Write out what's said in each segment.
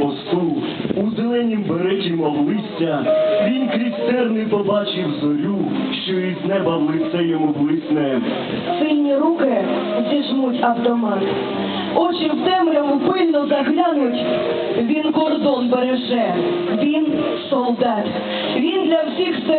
блокпосту, у зеленім береті листя, він крізь терни побачив зорю, що із неба в лице йому блисне. Сильні руки зіжмуть автомат. Очі в темряву пильно заглянуть. Він кордон береже, він солдат. Він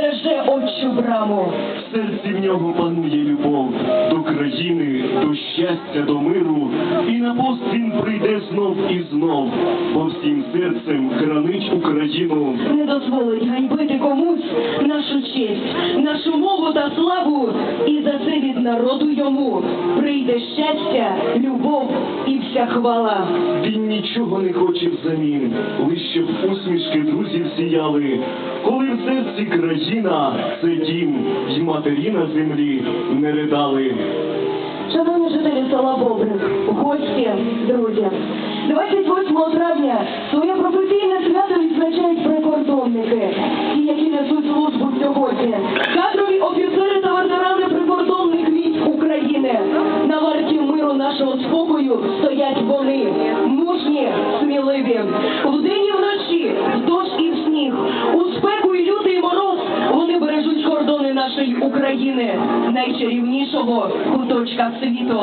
стереже отчу браму. В серці в нього панує любов до країни, до щастя, до миру, і на пост він прийде знов і знов, бо всім серцем хранить Україну. Не дозволить ганьбити комусь нашу честь, нашу мову та славу. І за це від народу йому прийде щастя, любов і вся хвала. Він нічого не хоче взамін, лиш щоб усмішки друзів сіяли. Коли в серці країна, це дім, й матері на землі не ридали. Шановні жителі села Бобрик, гості, друзі, 28 травня своє професійне свято відзначають прикордонники, ті, які несуть службу сьогодні. Кадрові офіцери та ветерани прикордонних військ України. На варті миру нашого спокою стоять вони, мужні, сміливі. України, найчарівнішого куточка світу.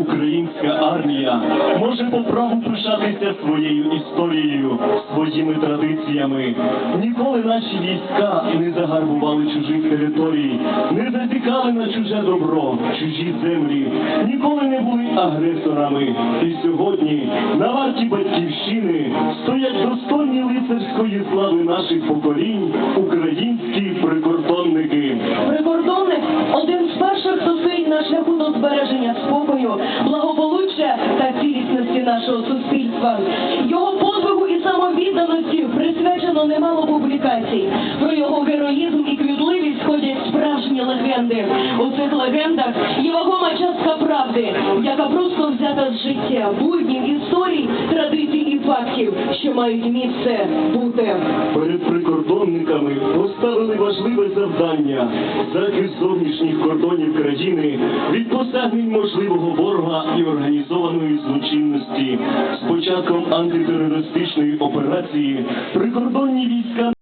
Українська армія може по праву пишатися своєю історією, своїми традиціями. Ніколи наші війська не загарбували чужих територій, не зазікали на чуже добро, чужі землі, ніколи не були агресорами. І сьогодні на варті батьківщини стоять достойні лицарської слави наших поколінь, українські прикордонники. Нашого суспільства. Його подвигу і самовідданості присвячено немало публікацій. Про його героїзм і квітливість ходять справжні легенди. У цих легендах є вагома частка правди, яка просто взята з життя, буднів, історій, традицій фактів, що мають місце бути. Перед прикордонниками поставили важливе завдання захист зовнішніх кордонів країни від посягнень можливого ворога і організованої злочинності. З початком антитерористичної операції прикордонні війська